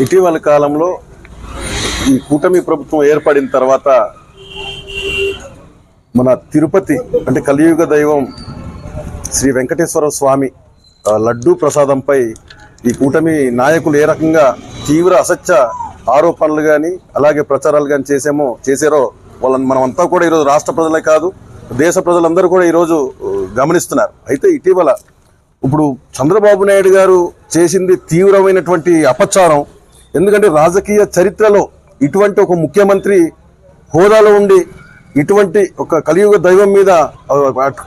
ఇటీవల కాలంలో ఈ కూటమి ప్రభుత్వం ఏర్పడిన తర్వాత మన తిరుపతి అంటే కలియుగ దైవం శ్రీ వెంకటేశ్వర స్వామి లడ్డూ ప్రసాదంపై ఈ కూటమి నాయకులు ఏ రకంగా తీవ్ర అసత్య ఆరోపణలు కానీ అలాగే ప్రచారాలు కానీ చేసేమో చేశారో వాళ్ళని మనం అంతా కూడా ఈరోజు రాష్ట్ర ప్రజలే కాదు దేశ ప్రజలందరూ కూడా ఈరోజు గమనిస్తున్నారు. అయితే ఇటీవల ఇప్పుడు చంద్రబాబు నాయుడు గారు చేసింది తీవ్రమైనటువంటి అపచారం. ఎందుకంటే రాజకీయ చరిత్రలో ఇటువంటి ఒక ముఖ్యమంత్రి హోదాలో ఉండి ఇటువంటి ఒక కలియుగ దైవం మీద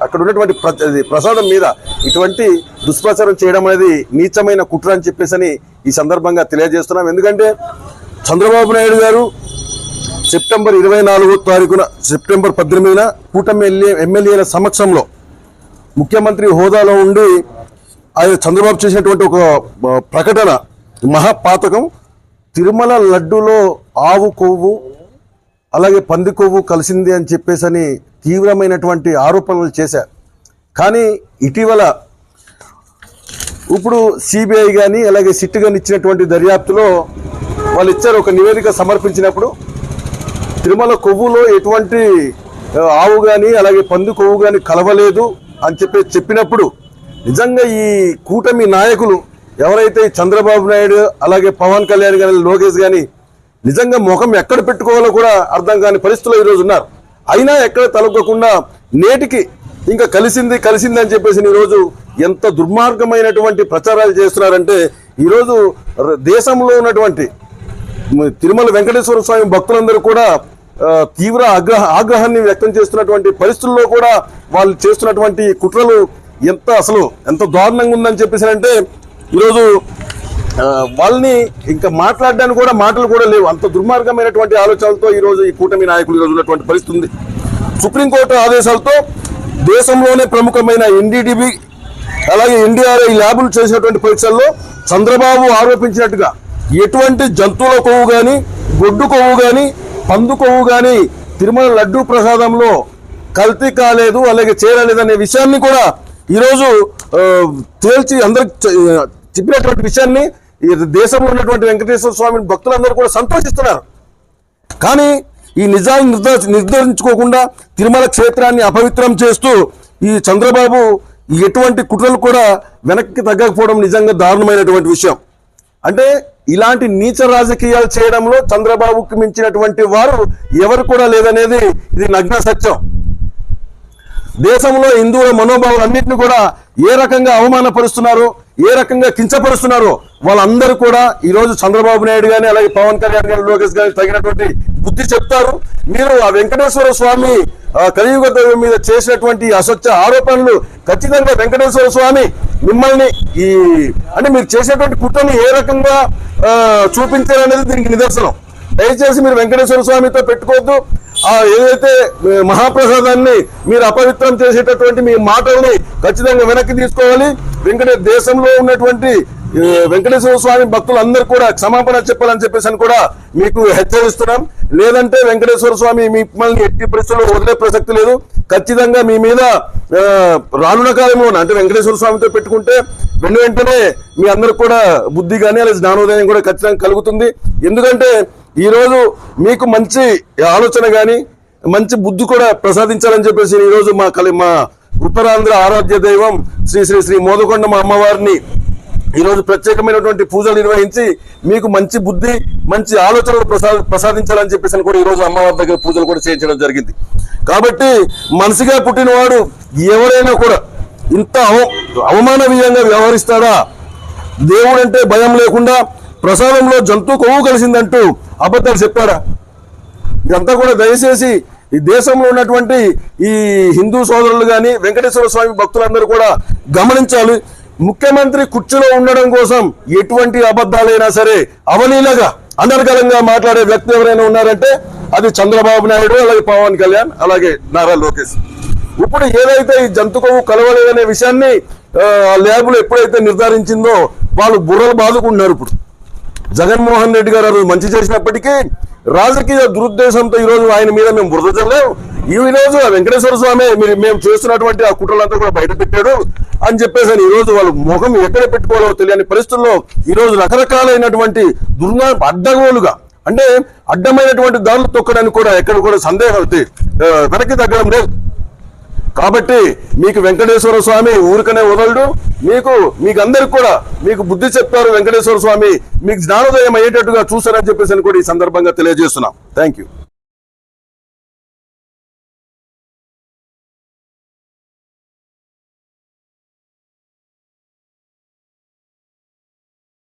అక్కడ ఉన్నటువంటి ప్రసాదం మీద ఇటువంటి దుష్ప్రచారం చేయడం అనేది నీచమైన కుట్ర అని చెప్పేసి ఈ సందర్భంగా తెలియజేస్తున్నాం. ఎందుకంటే చంద్రబాబు నాయుడు గారు సెప్టెంబర్ ఇరవై నాలుగో తారీఖున సెప్టెంబర్ పద్దెనిమిదిన కూటమి ఎమ్మెల్యేల సమక్షంలో ముఖ్యమంత్రి హోదాలో ఉండి ఆయన చంద్రబాబు చేసినటువంటి ఒక ప్రకటన మహాపాతకం తిరుమల లడ్డూలో ఆవు కొవ్వు అలాగే పంది కొవ్వు కలిసింది అని చెప్పేసి అని తీవ్రమైనటువంటి ఆరోపణలు చేశారు. కానీ ఇటీవల ఇప్పుడు సిబిఐ కానీ అలాగే సిట్ కానీ ఇచ్చినటువంటి దర్యాప్తులో వాళ్ళు ఇచ్చారు ఒక నివేదిక సమర్పించినప్పుడు తిరుమల కొవ్వులో ఎటువంటి ఆవు కానీ అలాగే పంది కొవ్వు కానీ కలవలేదు అని చెప్పి చెప్పినప్పుడు నిజంగా ఈ కూటమి నాయకులు ఎవరైతే చంద్రబాబు నాయుడు అలాగే పవన్ కళ్యాణ్ కానీ లోకేష్ కానీ నిజంగా ముఖం ఎక్కడ పెట్టుకోవాలో కూడా అర్థం కాని పరిస్థితుల్లో ఈరోజు ఉన్నారు. అయినా ఎక్కడ తలొక్కకుండా నేటికి ఇంకా కలిసింది కలిసింది అని చెప్పేసి ఈరోజు ఎంత దుర్మార్గమైనటువంటి ప్రచారాలు చేస్తున్నారంటే ఈరోజు దేశంలో ఉన్నటువంటి తిరుమల వెంకటేశ్వర స్వామి భక్తులందరూ కూడా తీవ్ర ఆగ్రహ ఆగ్రహాన్ని వ్యక్తం చేస్తున్నటువంటి పరిస్థితుల్లో కూడా వాళ్ళు చేస్తున్నటువంటి కుట్రలు ఎంత అసలు ఎంత దారుణంగా ఉందని చెప్పేసి అంటే ఈరోజు వాళ్ళని ఇంకా మాట్లాడడానికి కూడా మాటలు కూడా లేవు. అంత దుర్మార్గమైనటువంటి ఆలోచనలతో ఈరోజు ఈ కూటమి నాయకులు ఈరోజు ఉన్నటువంటి పరిస్థితి ఉంది. సుప్రీంకోర్టు ఆదేశాలతో దేశంలోనే ప్రముఖమైన ఎన్డీడీబీ అలాగే ఎన్డీఆర్ఐ ల్యాబులు చేసినటువంటి పరీక్షల్లో చంద్రబాబు ఆరోపించినట్టుగా ఎటువంటి జంతువుల కొవ్వు కానీ గొడ్డు కొవ్వు కానీ పందు కొవ్వు కానీ తిరుమల లడ్డూ ప్రసాదంలో కల్తీ కాలేదు అలాగే చేరలేదు అనే విషయాన్ని కూడా ఈరోజు తేల్చి అందరికి చెప్పినటువంటి విషయాన్ని ఈ దేశంలో ఉన్నటువంటి వెంకటేశ్వర స్వామి భక్తులందరూ కూడా సంతోషిస్తున్నారు. కానీ ఈ నిజాన్ని నిర్ధార నిర్ధారించుకోకుండా తిరుమల క్షేత్రాన్ని అపవిత్రం చేస్తూ ఈ చంద్రబాబు ఎటువంటి కుట్రలు కూడా వెనక్కి తగ్గకపోవడం నిజంగా దారుణమైనటువంటి విషయం. అంటే ఇలాంటి నీచ రాజకీయాలు చేయడంలో చంద్రబాబుకి మించినటువంటి వారు ఎవరు కూడా లేదనేది ఇది నగ్న సత్యం. దేశంలో హిందువుల మనోభావాలన్నింటినీ కూడా ఏ రకంగా అవమానపరుస్తున్నారో ఏ రకంగా కించపరుస్తున్నారో వాళ్ళందరూ కూడా ఈ రోజు చంద్రబాబు నాయుడు గాని అలాగే పవన్ కళ్యాణ్ గాని లోకేష్ గాని తగినటువంటి బుద్ధి చెప్తారు. మీరు ఆ వెంకటేశ్వర స్వామి కలియుగ దైవం మీద చేసినటువంటి అసత్య ఆరోపణలు ఖచ్చితంగా వెంకటేశ్వర స్వామి మిమ్మల్ని ఈ అంటే మీరు చేసేటువంటి కుట్రని ఏ రకంగా చూపించారనేది దీనికి నిదర్శనం. దయచేసి మీరు వెంకటేశ్వర స్వామితో పెట్టుకోవద్దు. ఆ ఏదైతే మహాప్రసాదాన్ని మీరు అపవిత్రం చేసేటటువంటి మీ మాటల్ని ఖచ్చితంగా వెనక్కి తీసుకోవాలి. వెంకట దేశంలో ఉన్నటువంటి వెంకటేశ్వర స్వామి భక్తులందరూ కూడా క్షమాపణ చెప్పాలని చెప్పేసి అని కూడా మీకు హెచ్చరిస్తున్నాం. లేదంటే వెంకటేశ్వర స్వామి మిమ్మల్ని ఎట్టి పరిస్థితుల్లో వదిలే ప్రసక్తి లేదు. ఖచ్చితంగా మీ మీద రానున్న కాలంలో అంటే వెంకటేశ్వర స్వామితో పెట్టుకుంటే వెను వెంటనే మీ అందరికి కూడా బుద్ధి కానీ అలాగే జ్ఞానోదయం కూడా ఖచ్చితంగా కలుగుతుంది. ఎందుకంటే ఈరోజు మీకు మంచి ఆలోచన కానీ మంచి బుద్ధి కూడా ప్రసాదించాలని చెప్పేసి ఈరోజు మా కలి మా ఉత్తరాంధ్ర ఆరాధ్య దైవం శ్రీ శ్రీ శ్రీ మోదకొండమ్మ అమ్మవారిని ఈరోజు ప్రత్యేకమైనటువంటి పూజలు నిర్వహించి మీకు మంచి బుద్ధి మంచి ఆలోచనలు ప్రసా ప్రసాదించాలని చెప్పేసి కూడా ఈరోజు అమ్మవారి దగ్గర పూజలు కూడా చేయించడం జరిగింది. కాబట్టి మనసుగా పుట్టినవాడు ఎవరైనా కూడా ఇంత అవ అవమానవీయంగా వ్యవహరిస్తాడా? దేవుడు అంటే భయం లేకుండా ప్రసాదంలో జంతు కొవ్వు కలిసిందంటూ అబద్ధాలు చెప్పారా? ఇదంతా కూడా దయచేసి ఈ దేశంలో ఉన్నటువంటి ఈ హిందూ సోదరులు కానీ వెంకటేశ్వర స్వామి భక్తులందరూ కూడా గమనించాలి. ముఖ్యమంత్రి కుర్చీలో ఉండడం కోసం ఎటువంటి అబద్ధాలైనా సరే అవలీలగా అనర్గలంగా మాట్లాడే వ్యక్తి ఎవరైనా ఉన్నారంటే అది చంద్రబాబు నాయుడు అలాగే పవన్ కళ్యాణ్ అలాగే నారా లోకేష్. ఇప్పుడు ఏదైతే ఈ జంతు కలవలేదనే విషయాన్ని ఆ, ల్యాబ్లో ఎప్పుడైతే నిర్ధారించిందో వాళ్ళు బుర్రలు బాదుకుంటున్నారు ఇప్పుడు. జగన్మోహన్ రెడ్డి గారు ఆ రోజు మంచి చేసినప్పటికీ రాజకీయ దురుద్దేశంతో ఈ రోజు ఆయన మీద మేము బురద చల్లాం. ఈ రోజు వెంకటేశ్వర స్వామి మీరు మేము చేస్తున్నటువంటి ఆ కుట్రలంతా కూడా బయట పెట్టాడు అని చెప్పేసి అని ఈ రోజు వాళ్ళు ముఖం ఎక్కడ పెట్టుకోవాలో తెలియని పరిస్థితుల్లో ఈ రోజు రకరకాలైనటువంటి దుర్గా అడ్డగోలుగా అంటే అడ్డమైనటువంటి దారులు తొక్కడానికి కూడా ఎక్కడ కూడా సందేహం వెనక్కి తగ్గడం లేదు. కాబట్టి మీకు వెంకటేశ్వర స్వామి ఊరికనే వదలడు. మీకు మీకు అందరికి కూడా మీకు బుద్ధి చెప్తారు వెంకటేశ్వర స్వామి మీకు జ్ఞానోదయం అయ్యేటట్టుగా చూశారని చెప్పేసి అని కూడా ఈ సందర్భంగా తెలియజేస్తున్నాం. Thank you